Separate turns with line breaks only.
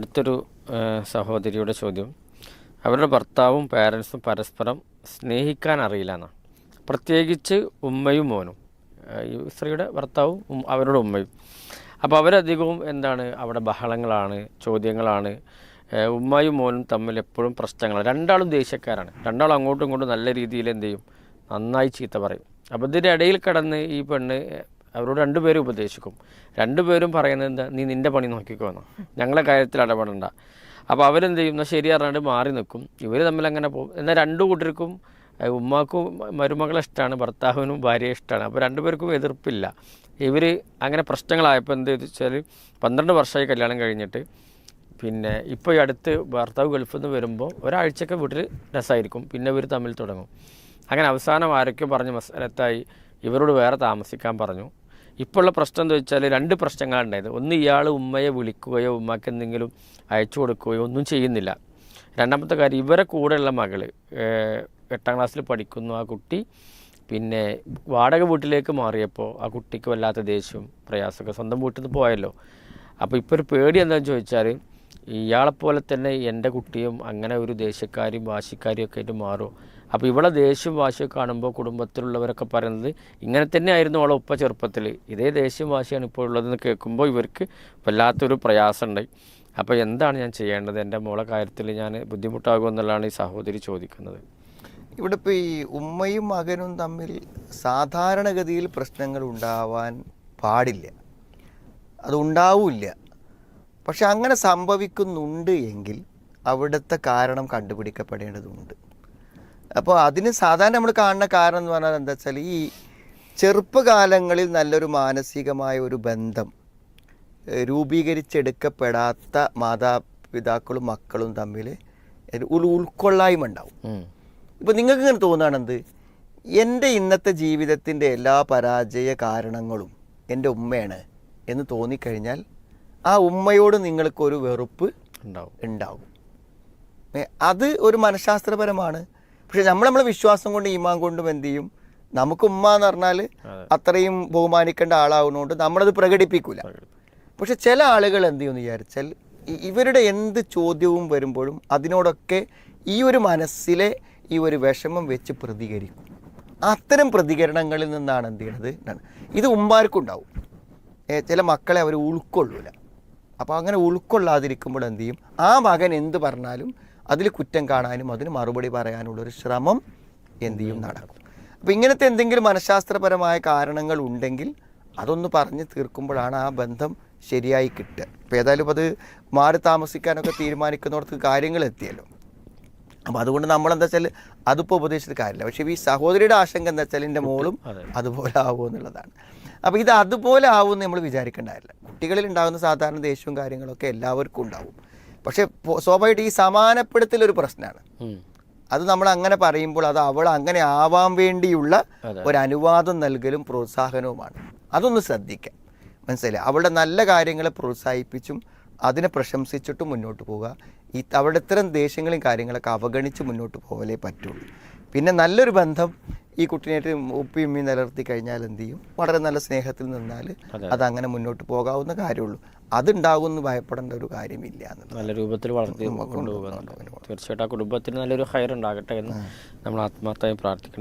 അടുത്തൊരു സഹോദരിയുടെ ചോദ്യം. അവരുടെ ഭർത്താവും പാരൻസും പരസ്പരം സ്നേഹിക്കാൻ അറിയില്ല എന്നാണ്. പ്രത്യേകിച്ച് ഉമ്മയും മോനും. ഈ സ്ത്രീയുടെ ഭർത്താവും അവരുടെ ഉമ്മയും. അപ്പോൾ അവരധികവും എന്താണ്? അവിടെ ബഹളങ്ങളാണ് ചോദ്യങ്ങളാണ്. ഉമ്മയും മോനും തമ്മിൽ എപ്പോഴും പ്രശ്നങ്ങളാണ്. രണ്ടാളും ദേഷ്യക്കാരാണ്. രണ്ടാളും അങ്ങോട്ടും ഇങ്ങോട്ടും നല്ല രീതിയിൽ എന്ത് ചെയ്യും? നന്നായി ചീത്ത പറയും. അപ്പോൾ ഇതിന്റെ ഇടയിൽ കിടന്ന് ഈ പെണ്ണ് അവരോട് രണ്ടുപേരും ഉപദേശിക്കും. രണ്ടുപേരും പറയുന്നത് എന്താ? നീ നിന്റെ പണി നോക്കിക്കോ നോക്കിക്കോന്നോ ഞങ്ങളെ കാര്യത്തിൽ ഇടപെടണ്ട. അപ്പോൾ അവരെന്ത് ചെയ്യും എന്നാൽ ശരി അറിഞ്ഞാണ്ട് മാറി നിൽക്കും. ഇവർ തമ്മിൽ അങ്ങനെ പോകും. എന്നാൽ രണ്ടു കൂട്ടർക്കും ഉമ്മാക്കും മരുമകളെ ഇഷ്ടമാണ് ഭർത്താവിനും ഭാര്യയെ ഇഷ്ടമാണ് അപ്പോൾ രണ്ടുപേർക്കും എതിർപ്പില്ല. ഇവർ അങ്ങനെ പ്രശ്നങ്ങളായപ്പോൾ എന്ത് വെച്ചാൽ പന്ത്രണ്ട് വർഷമായി കല്യാണം കഴിഞ്ഞിട്ട്. പിന്നെ ഇപ്പോൾ ഈ അടുത്ത് ഭർത്താവ് ഗൾഫിൽ നിന്ന് വരുമ്പോൾ ഒരാഴ്ചയൊക്കെ വീട്ടിൽ രസമായിരിക്കും പിന്നെ ഇവർ തമ്മിൽ തുടങ്ങും. അങ്ങനെ അവസാനം ആരൊക്കെ പറഞ്ഞ് മസലത്തായി ഇവരോട് വേറെ താമസിക്കാൻ പറഞ്ഞു. ഇപ്പോൾ ഉള്ള പ്രശ്നം എന്ന് വെച്ചാൽ രണ്ട് പ്രശ്നങ്ങളുണ്ടായത് ഒന്ന് ഇയാൾ ഉമ്മയെ വിളിക്കുകയോ ഉമ്മക്ക് എന്തെങ്കിലും അയച്ചു കൊടുക്കുകയോ ഒന്നും ചെയ്യുന്നില്ല. രണ്ടാമത്തെ കാര്യം ഇവരെ കൂടെയുള്ള മകൾ എട്ടാം ക്ലാസ്സിൽ പഠിക്കുന്നു ആ കുട്ടി. പിന്നെ വാടക വീട്ടിലേക്ക് മാറിയപ്പോൾ ആ കുട്ടിക്ക് വല്ലാത്ത ദേഷ്യവും പ്രയാസമൊക്കെ സ്വന്തം വീട്ടിൽ നിന്ന് പോയല്ലോ. അപ്പോൾ ഇപ്പോൾ ഒരു പേടി എന്താണെന്ന് ചോദിച്ചാൽ ഇയാളെപ്പോലെ തന്നെ എന്റെ കുട്ടിയും അങ്ങനെ ഒരു ദേഷ്യക്കാരും വാശിക്കാരിയും ഒക്കെ ആയിട്ട് മാറും. അപ്പോൾ ഇവിടെ ദേഷ്യം വാശിയൊക്കെ കാണുമ്പോൾ കുടുംബത്തിലുള്ളവരൊക്കെ പറയുന്നത് ഇങ്ങനെ തന്നെ ആയിരുന്നു അവളെ ഉപ്പ ചെറുപ്പത്തിൽ. ഇതേ ദേഷ്യം വാശിയാണ് ഇപ്പോൾ ഉള്ളതെന്ന് കേൾക്കുമ്പോൾ ഇവർക്ക് വല്ലാത്തൊരു പ്രയാസമുണ്ട് അപ്പോൾ എന്താണ് ഞാൻ ചെയ്യേണ്ടത്? എന്റെ മോളെ കാര്യത്തിൽ ഞാൻ ബുദ്ധിമുട്ടാകുമെന്നുള്ളതാണ് ഈ സഹോദരി ചോദിക്കുന്നത്.
ഇവിടെ ഇപ്പോൾ ഈ ഉമ്മയും മകനും തമ്മിൽ സാധാരണഗതിയിൽ പ്രശ്നങ്ങൾ ഉണ്ടാവാൻ പാടില്ല. അത് ഉണ്ടാവില്ല. പക്ഷെ അങ്ങനെ സംഭവിക്കുന്നുണ്ട് എങ്കിൽ അവിടുത്തെ കാരണം കണ്ടുപിടിക്കപ്പെടേണ്ടതുണ്ട്. അപ്പോൾ അതിന് സാധാരണ നമ്മൾ കാണുന്ന കാരണം എന്ന് പറഞ്ഞാൽ എന്താ വെച്ചാൽ ഈ ചെറുപ്പകാലങ്ങളിൽ നല്ലൊരു മാനസികമായ ഒരു ബന്ധം രൂപീകരിച്ചെടുക്കപ്പെടാത്ത മാതാപിതാക്കളും മക്കളും തമ്മിൽ ഒരു ഉൾക്കൊള്ളായ്മ ഉണ്ടാവും. ഇപ്പം നിങ്ങൾക്ക് ഇങ്ങനെ തോന്നുകയാണെന്ത് എന്റെ ഇന്നത്തെ ജീവിതത്തിന്റെ എല്ലാ പരാജയ കാരണങ്ങളും എന്റെ ഉമ്മയാണ് എന്ന് തോന്നിക്കഴിഞ്ഞാൽ ആ ഉമ്മയോട് നിങ്ങൾക്കൊരു വെറുപ്പ്
ഉണ്ടാവും.
ഉണ്ടാവും. അത് ഒരു മനഃശാസ്ത്രപരമാണ്. പക്ഷെ നമ്മൾ നമ്മളെ വിശ്വാസം കൊണ്ട് ഈമാൻ കൊണ്ടും എന്ത് ചെയ്യും? നമുക്ക് ഉമ്മ എന്ന് പറഞ്ഞാൽ അത്രയും ബഹുമാനിക്കേണ്ട ആളാവുന്നതുകൊണ്ട് നമ്മളത് പ്രകടിപ്പിക്കില്ല പക്ഷെ ചില ആളുകൾ എന്ത് ചെയ്യുമെന്ന് വിചാരിച്ചാൽ ഇവരുടെ എന്ത് ചോദ്യവും വരുമ്പോഴും അതിനോടൊക്കെ ഈ ഒരു മനസ്സിലെ ഈ ഒരു വിഷമം വെച്ച് പ്രതികരിക്കും. അത്തരം പ്രതികരണങ്ങളിൽ നിന്നാണ് എന്ത് ചെയ്യണത്? ഇത് ഉമ്മാർക്കുണ്ടാവും. ചില മക്കളെ അവർ ഉൾക്കൊള്ളൂല. അപ്പോൾ അങ്ങനെ ഉൾക്കൊള്ളാതിരിക്കുമ്പോൾ എന്ത് ചെയ്യും? ആ മകൻ എന്ത് പറഞ്ഞാലും അതിൽ കുറ്റം കാണാനും അതിന് മറുപടി പറയാനുള്ളൊരു ശ്രമം എന്ത് ചെയ്യും? നടക്കും. അപ്പോൾ ഇങ്ങനത്തെ എന്തെങ്കിലും മനഃശാസ്ത്രപരമായ കാരണങ്ങൾ ഉണ്ടെങ്കിൽ അതൊന്ന് പറഞ്ഞ് തീർക്കുമ്പോഴാണ് ആ ബന്ധം ശരിയായി കിട്ടുക. അപ്പോൾ ഏതായാലും അത് മാറി താമസിക്കാനൊക്കെ തീരുമാനിക്കുന്നിടത്ത് കാര്യങ്ങൾ എത്തിയല്ലോ. അപ്പോൾ അതുകൊണ്ട് നമ്മളെന്താ വെച്ചാൽ അതിപ്പോൾ ഉപദേശിച്ചിട്ട് കാര്യമില്ല. പക്ഷേ ഈ സഹോദരിയുടെ ആശങ്ക എന്താ വെച്ചാൽ എന്റെ മോളും അതുപോലെ ആവുമോ എന്നുള്ളതാണ്. അപ്പോൾ ഇത് അതുപോലെ ആവുമെന്ന് നമ്മൾ വിചാരിക്കേണ്ടതല്ല കുട്ടികളിൽ ഉണ്ടാകുന്ന സാധാരണ ദേഷ്യവും കാര്യങ്ങളൊക്കെ എല്ലാവർക്കും ഉണ്ടാവും. പക്ഷേ സ്വാഭാവികമായിട്ട് ഈ സമാനപ്പെടുത്തലൊരു പ്രശ്നമാണ്. അത് നമ്മൾ അങ്ങനെ പറയുമ്പോൾ അത് അവൾ അങ്ങനെ ആവാൻ വേണ്ടിയുള്ള ഒരു അനുവാദം നൽകലും പ്രോത്സാഹനവുമാണ്. അതൊന്ന് ശ്രദ്ധിക്കാം. മനസ്സിലായി അവളുടെ നല്ല കാര്യങ്ങളെ പ്രോത്സാഹിപ്പിച്ചും അതിനെ പ്രശംസിച്ചിട്ടും മുന്നോട്ട് പോവുക. ഈ അവളുടെ ഇത്തരം ദേഷ്യങ്ങളും കാര്യങ്ങളൊക്കെ അവഗണിച്ച് മുന്നോട്ട് പോകലേ പറ്റുള്ളൂ. പിന്നെ നല്ലൊരു ബന്ധം ഈ കുട്ടീനായിട്ട് ഉപ്പി ഉമ്മയും നിലനിർത്തി കഴിഞ്ഞാൽ എന്ത് ചെയ്യും? വളരെ നല്ല സ്നേഹത്തിൽ നിന്നാൽ
അത്.
അങ്ങനെ മുന്നോട്ട് പോകാവുന്ന കാര്യമുള്ളൂ. അതുണ്ടാകുമെന്ന് ഭയപ്പെടേണ്ട ഒരു കാര്യമില്ല
നല്ല രൂപത്തിൽ വളർത്തി കൊണ്ടുപോകുന്നുണ്ട് തീർച്ചയായിട്ടും ആ കുടുംബത്തിന് നല്ലൊരു ഹയർ ഉണ്ടാകട്ടെ എന്ന് നമ്മൾ ആത്മാർത്ഥമായി പ്രാർത്ഥിക്കണം